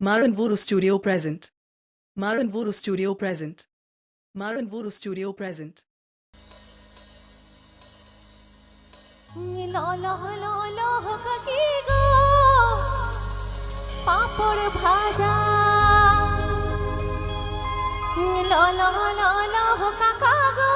Maranvuru Studio present. Maranvuru Studio present. Maranvuru Studio present. পাপড় ভাজা ল ল ল ল কাকা গো